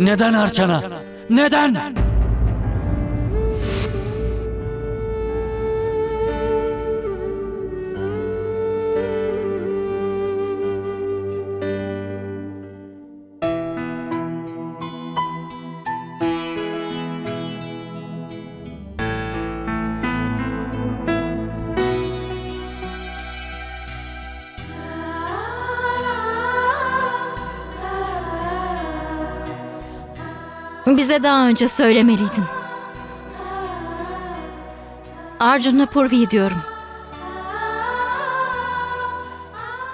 Neden Arçana? Neden? Bize daha önce söylemeliydin. Arjun'la Purvi'yi diyorum.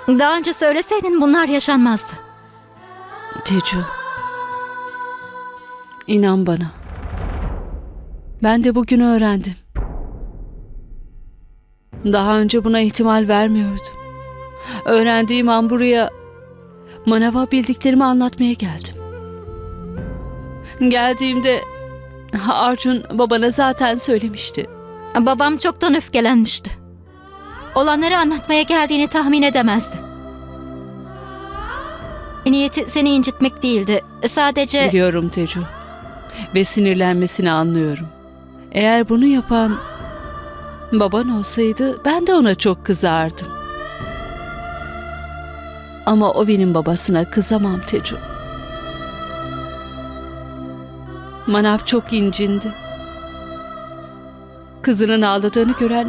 Daha önce söyleseydin bunlar yaşanmazdı. Tecu. İnan bana. Ben de bugün öğrendim. Daha önce buna ihtimal vermiyordum. Öğrendiğim an buraya manava bildiklerimi anlatmaya geldim. Geldiğimde Arjun babana zaten söylemişti. Babam çoktan öfkelenmişti. Olanları anlatmaya geldiğini tahmin edemezdi. Niyeti seni incitmek değildi. Sadece Biliyorum Tecu. Ve sinirlenmesini anlıyorum. Eğer bunu yapan baban olsaydı ben de ona çok kızardım. Ama o benim babasına kızamam Tecu. Manav çok incindi. Kızının ağladığını gören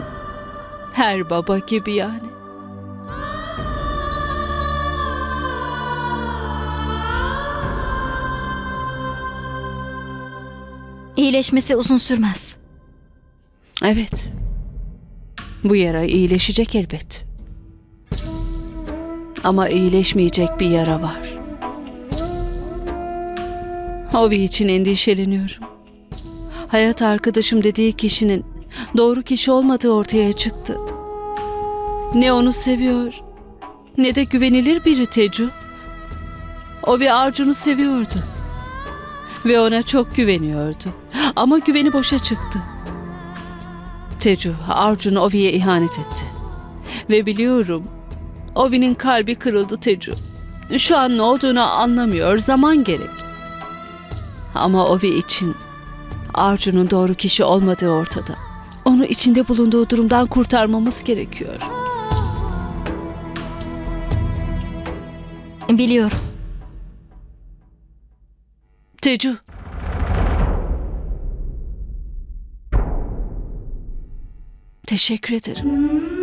her baba gibi yani. iyileşmesi uzun sürmez. Evet. Bu yara iyileşecek elbet. Ama iyileşmeyecek bir yara var. Ovi için endişeleniyorum. Hayat arkadaşım dediği kişinin doğru kişi olmadığı ortaya çıktı. Ne onu seviyor ne de güvenilir biri Tecu. Ovi Arjun'u seviyordu. Ve ona çok güveniyordu. Ama güveni boşa çıktı. Tecu, Arjun Ovi'ye ihanet etti. Ve biliyorum, Ovi'nin kalbi kırıldı Tecu. Şu an ne olduğunu anlamıyor, zaman gerek. Ama Ovi için Arjun'un doğru kişi olmadığı ortada. Onu içinde bulunduğu durumdan kurtarmamız gerekiyor. Biliyorum. Tecu. Teşekkür ederim.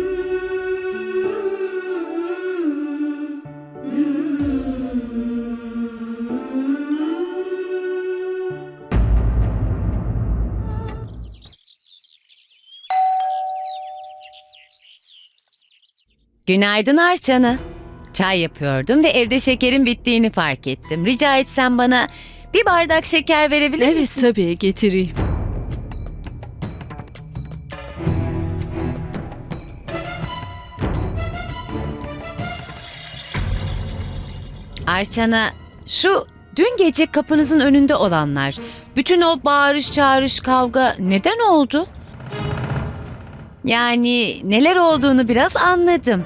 Günaydın Arçana. Çay yapıyordum ve evde şekerin bittiğini fark ettim. Rica etsem bana bir bardak şeker verebilir Evet misin? tabii getireyim. Arçana, şu dün gece kapınızın önünde olanlar, bütün o bağırış çağırış kavga neden oldu? Yani neler olduğunu biraz anladım.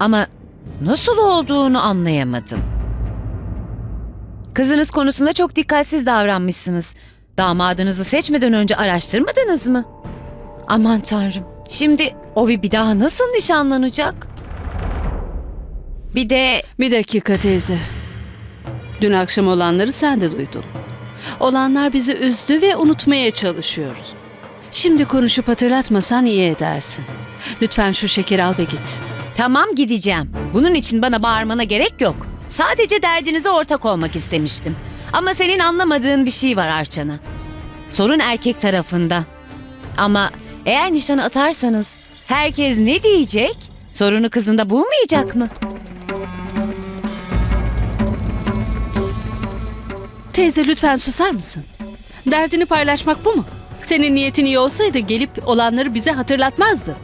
Ama nasıl olduğunu anlayamadım. Kızınız konusunda çok dikkatsiz davranmışsınız. Damadınızı seçmeden önce araştırmadınız mı? Aman tanrım. Şimdi Ovi bir daha nasıl nişanlanacak? Bir de Bir dakika teyze. Dün akşam olanları sen de duydun. Olanlar bizi üzdü ve unutmaya çalışıyoruz. Şimdi konuşup hatırlatmasan iyi edersin. Lütfen şu şekeri al ve git. Tamam gideceğim. Bunun için bana bağırmana gerek yok. Sadece derdinize ortak olmak istemiştim. Ama senin anlamadığın bir şey var Arçana. Sorun erkek tarafında. Ama eğer nişan atarsanız herkes ne diyecek? Sorunu kızında bulmayacak mı? Teyze lütfen susar mısın? Derdini paylaşmak bu mu? Senin niyetin iyi olsaydı gelip olanları bize hatırlatmazdın.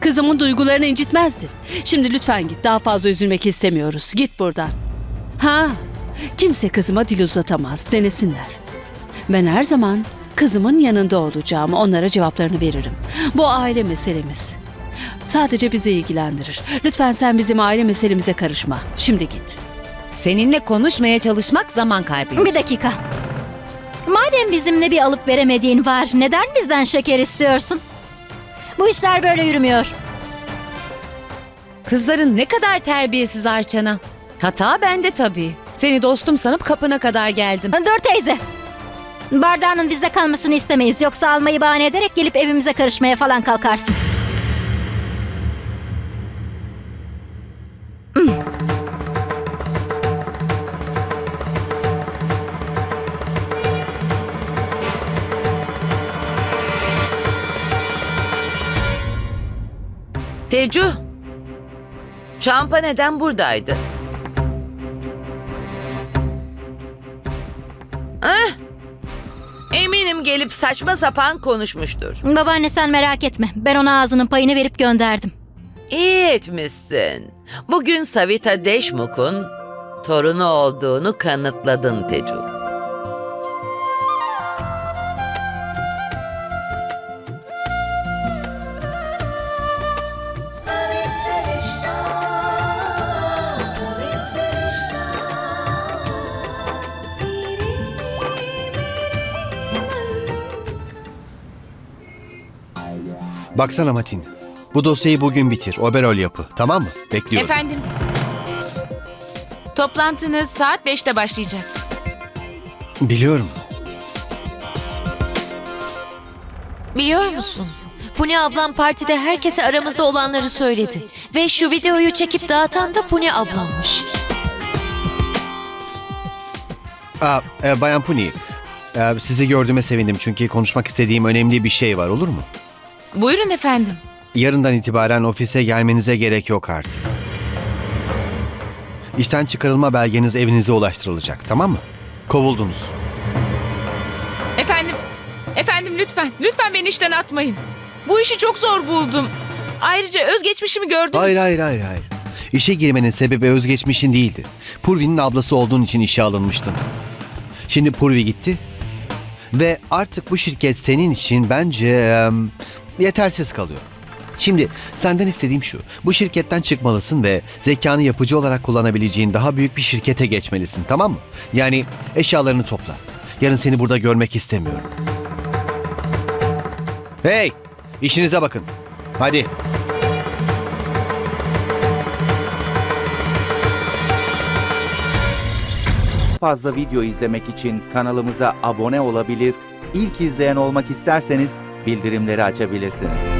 Kızımın duygularını incitmezdin. Şimdi lütfen git. Daha fazla üzülmek istemiyoruz. Git buradan. Ha, kimse kızıma dil uzatamaz. Denesinler. Ben her zaman kızımın yanında olacağım. Onlara cevaplarını veririm. Bu aile meselemiz. Sadece bizi ilgilendirir. Lütfen sen bizim aile meselemize karışma. Şimdi git. Seninle konuşmaya çalışmak zaman kaybıymış. Bir dakika. Madem bizimle bir alıp veremediğin var, neden bizden şeker istiyorsun? Bu işler böyle yürümüyor. Kızların ne kadar terbiyesiz Arçana. Hata bende tabii. Seni dostum sanıp kapına kadar geldim. Dur teyze. Bardağının bizde kalmasını istemeyiz. Yoksa almayı bahane ederek gelip evimize karışmaya falan kalkarsın. Tecu, Çampa neden buradaydı? Ah, eminim gelip saçma sapan konuşmuştur. Babaanne sen merak etme. Ben ona ağzının payını verip gönderdim. İyi etmişsin. Bugün Savita Deşmuk'un torunu olduğunu kanıtladın Tecu. Baksana Matin. Bu dosyayı bugün bitir. Oberol yapı. Tamam mı? Bekliyorum. Efendim. Toplantınız saat 5'te başlayacak. Biliyorum. Biliyor musun? Pune ablam partide herkese aramızda olanları söyledi. Ve şu videoyu çekip dağıtan da Pune ablammış. Aa, e, Bayan Puni. e, sizi gördüğüme sevindim çünkü konuşmak istediğim önemli bir şey var olur mu? Buyurun efendim. Yarından itibaren ofise gelmenize gerek yok artık. İşten çıkarılma belgeniz evinize ulaştırılacak tamam mı? Kovuldunuz. Efendim. Efendim lütfen. Lütfen beni işten atmayın. Bu işi çok zor buldum. Ayrıca özgeçmişimi gördünüz. Hayır hayır hayır hayır. İşe girmenin sebebi özgeçmişin değildi. Purvi'nin ablası olduğun için işe alınmıştın. Şimdi Purvi gitti. Ve artık bu şirket senin için bence em, yetersiz kalıyor. Şimdi senden istediğim şu. Bu şirketten çıkmalısın ve zekanı yapıcı olarak kullanabileceğin daha büyük bir şirkete geçmelisin tamam mı? Yani eşyalarını topla. Yarın seni burada görmek istemiyorum. Hey! işinize bakın. Hadi. fazla video izlemek için kanalımıza abone olabilir, ilk izleyen olmak isterseniz bildirimleri açabilirsiniz.